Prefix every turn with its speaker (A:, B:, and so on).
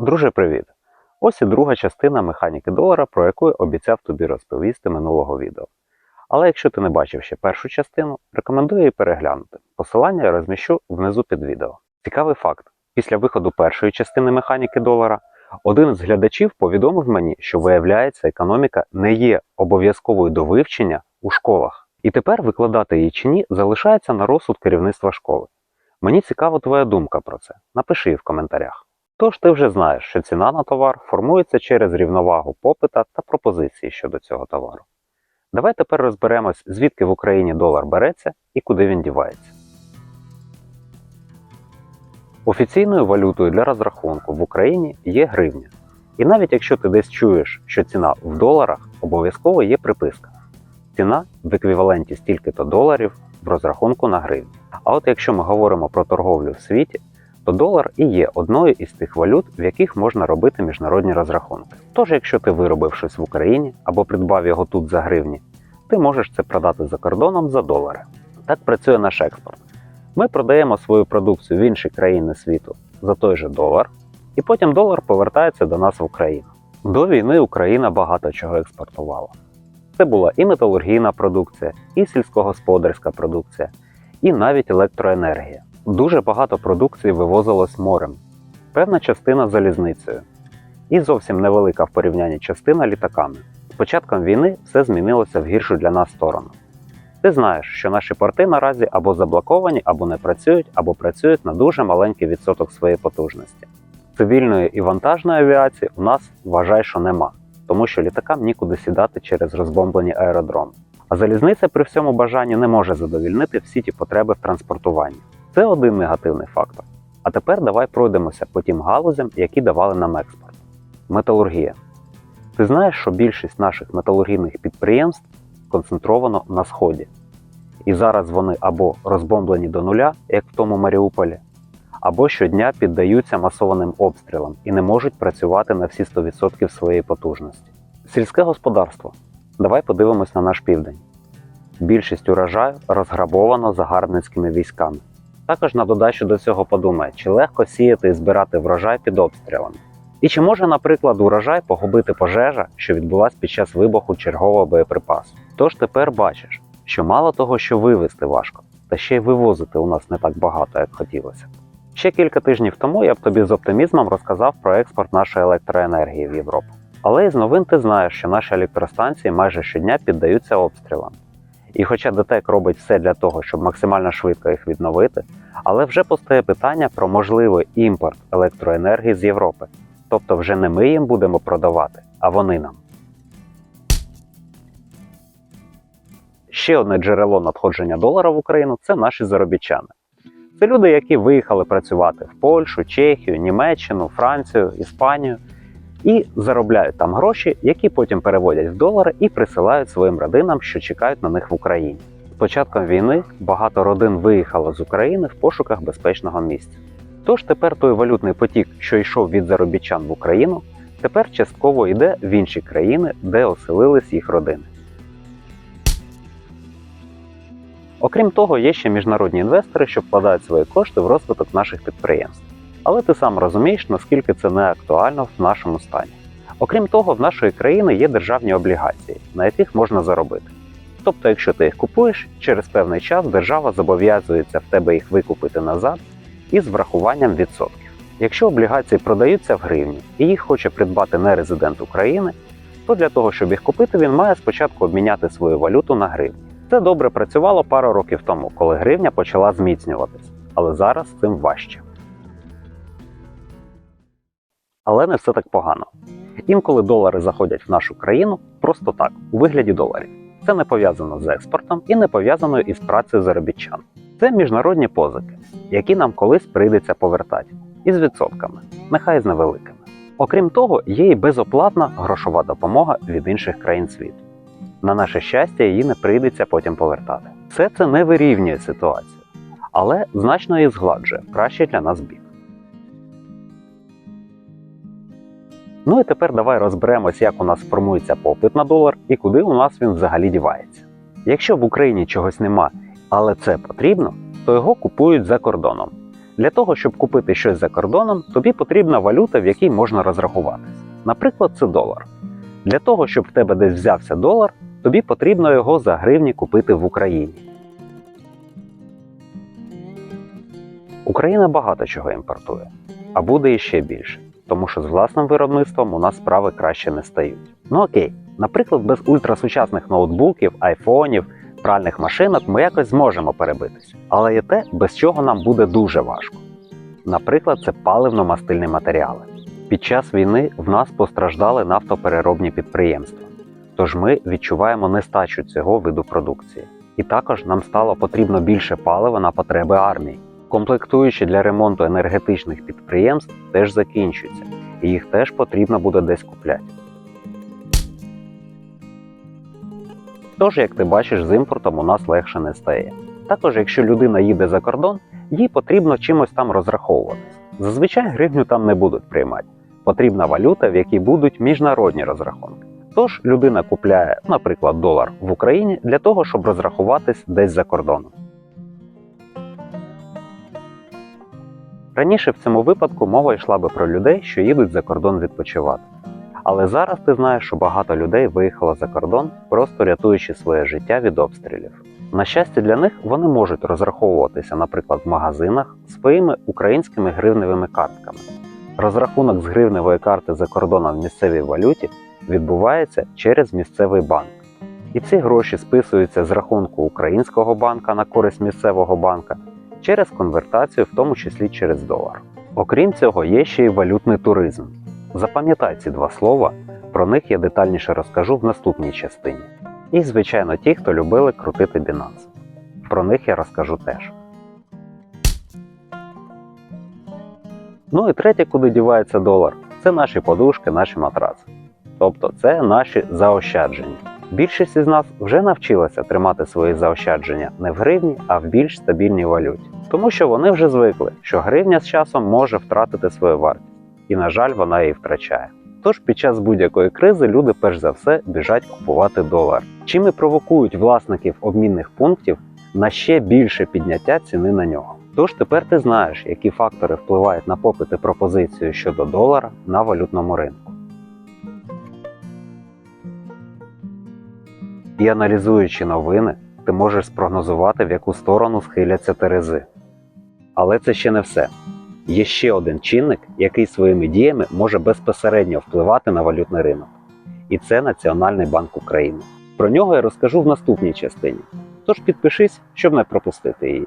A: Друже, привіт! Ось і друга частина механіки долара, про яку я обіцяв тобі розповісти минулого відео. Але якщо ти не бачив ще першу частину, рекомендую її переглянути. Посилання я розміщу внизу під відео. Цікавий факт: після виходу першої частини механіки долара, один з глядачів повідомив мені, що виявляється, економіка не є обов'язковою до вивчення у школах. І тепер викладати її чи ні залишається на розсуд керівництва школи. Мені цікава твоя думка про це. Напиши її в коментарях. Тож ти вже знаєш, що ціна на товар формується через рівновагу попита та пропозиції щодо цього товару. Давай тепер розберемось, звідки в Україні долар береться і куди він дівається. Офіційною валютою для розрахунку в Україні є гривня. І навіть якщо ти десь чуєш, що ціна в доларах, обов'язково є приписка. Ціна в еквіваленті стільки-то доларів в розрахунку на гривню. А от якщо ми говоримо про торговлю в світі, то долар і є одною із тих валют, в яких можна робити міжнародні розрахунки. Тож, якщо ти виробив щось в Україні або придбав його тут за гривні, ти можеш це продати за кордоном за долари. Так працює наш експорт. Ми продаємо свою продукцію в інші країни світу за той же долар, і потім долар повертається до нас в Україну. До війни Україна багато чого експортувала. Це була і металургійна продукція, і сільськогосподарська продукція, і навіть електроенергія. Дуже багато продукції вивозилось морем, певна частина залізницею, і зовсім невелика в порівнянні частина літаками. З початком війни все змінилося в гіршу для нас сторону. Ти знаєш, що наші порти наразі або заблоковані, або не працюють, або працюють на дуже маленький відсоток своєї потужності. Цивільної і вантажної авіації у нас вважай, що нема, тому що літакам нікуди сідати через розбомблені аеродроми. А залізниця при всьому бажанні не може задовільнити всі ті потреби в транспортуванні. Це один негативний фактор. А тепер давай пройдемося по тим галузям, які давали нам експорт. Металургія. Ти знаєш, що більшість наших металургійних підприємств концентровано на сході. І зараз вони або розбомблені до нуля, як в тому Маріуполі, або щодня піддаються масованим обстрілам і не можуть працювати на всі 100% своєї потужності. Сільське господарство. Давай подивимось на наш південь. Більшість урожаю розграбовано загарбницькими військами. Також на додачу до цього подумай, чи легко сіяти і збирати врожай під обстрілами. І чи може, наприклад, урожай погубити пожежа, що відбулась під час вибуху чергового боєприпасу? Тож тепер бачиш, що мало того, що вивезти важко, та ще й вивозити у нас не так багато, як хотілося. Ще кілька тижнів тому я б тобі з оптимізмом розказав про експорт нашої електроенергії в Європу. Але із новин ти знаєш, що наші електростанції майже щодня піддаються обстрілам. І хоча ДТЕК робить все для того, щоб максимально швидко їх відновити, але вже постає питання про можливий імпорт електроенергії з Європи. Тобто вже не ми їм будемо продавати, а вони нам. Ще одне джерело надходження долара в Україну це наші заробітчани. Це люди, які виїхали працювати в Польщу, Чехію, Німеччину, Францію, Іспанію і заробляють там гроші, які потім переводять в долари і присилають своїм родинам, що чекають на них в Україні. Початком війни багато родин виїхало з України в пошуках безпечного місця. Тож тепер той валютний потік, що йшов від заробітчан в Україну, тепер частково йде в інші країни, де оселились їх родини. Окрім того, є ще міжнародні інвестори, що вкладають свої кошти в розвиток наших підприємств. Але ти сам розумієш, наскільки це не актуально в нашому стані. Окрім того, в нашої країни є державні облігації, на яких можна заробити. Тобто, якщо ти їх купуєш, через певний час держава зобов'язується в тебе їх викупити назад із врахуванням відсотків. Якщо облігації продаються в гривні і їх хоче придбати не резидент України, то для того, щоб їх купити, він має спочатку обміняти свою валюту на гривні. Це добре працювало пару років тому, коли гривня почала зміцнюватись, але зараз цим важче. Але не все так погано. Інколи долари заходять в нашу країну просто так, у вигляді доларів. Це не пов'язано з експортом і не пов'язано із працею заробітчан. Це міжнародні позики, які нам колись прийдеться повертати, із відсотками, нехай з невеликими. Окрім того, є і безоплатна грошова допомога від інших країн світу. На наше щастя, її не прийдеться потім повертати. Все це не вирівнює ситуацію, але значно її згладжує в кращий для нас бік. Ну і тепер давай розберемось, як у нас формується попит на долар і куди у нас він взагалі дівається. Якщо в Україні чогось нема, але це потрібно, то його купують за кордоном. Для того, щоб купити щось за кордоном, тобі потрібна валюта, в якій можна розрахуватись. Наприклад, це долар. Для того, щоб в тебе десь взявся долар, тобі потрібно його за гривні купити в Україні. Україна багато чого імпортує, а буде іще більше, тому що з власним виробництвом у нас справи краще не стають. Ну окей, наприклад, без ультрасучасних ноутбуків, айфонів, пральних машинок ми якось зможемо перебитися. Але є те, без чого нам буде дуже важко. Наприклад, це паливно-мастильні матеріали. Під час війни в нас постраждали нафтопереробні підприємства, тож ми відчуваємо нестачу цього виду продукції. І також нам стало потрібно більше палива на потреби армії. Комплектуючі для ремонту енергетичних підприємств теж закінчуються, і їх теж потрібно буде десь купляти. Тож, як ти бачиш, з імпортом у нас легше не стає. Також, якщо людина їде за кордон, їй потрібно чимось там розраховуватись. Зазвичай гривню там не будуть приймати. Потрібна валюта, в якій будуть міжнародні розрахунки. Тож людина купляє, наприклад, долар в Україні для того, щоб розрахуватись десь за кордоном. Раніше в цьому випадку мова йшла би про людей, що їдуть за кордон відпочивати. Але зараз ти знаєш, що багато людей виїхало за кордон, просто рятуючи своє життя від обстрілів. На щастя для них вони можуть розраховуватися, наприклад, в магазинах своїми українськими гривневими картками. Розрахунок з гривневої карти за кордоном в місцевій валюті відбувається через місцевий банк. І ці гроші списуються з рахунку українського банка на користь місцевого банка через конвертацію, в тому числі через долар. Окрім цього, є ще й валютний туризм. Запам'ятай ці два слова, про них я детальніше розкажу в наступній частині. І, звичайно, ті, хто любили крутити Binance. Про них я розкажу теж. Ну і третє, куди дівається долар, це наші подушки, наші матраци. Тобто це наші заощадження. Більшість із нас вже навчилася тримати свої заощадження не в гривні, а в більш стабільній валюті. Тому що вони вже звикли, що гривня з часом може втратити свою вартість, і, на жаль, вона її втрачає. Тож під час будь-якої кризи люди перш за все біжать купувати долар, чим і провокують власників обмінних пунктів на ще більше підняття ціни на нього. Тож тепер ти знаєш, які фактори впливають на попит і пропозицію щодо долара на валютному ринку. І аналізуючи новини, ти можеш спрогнозувати, в яку сторону схиляться терези. Але це ще не все. Є ще один чинник, який своїми діями може безпосередньо впливати на валютний ринок. І це Національний банк України. Про нього я розкажу в наступній частині. Тож підпишись, щоб не пропустити її.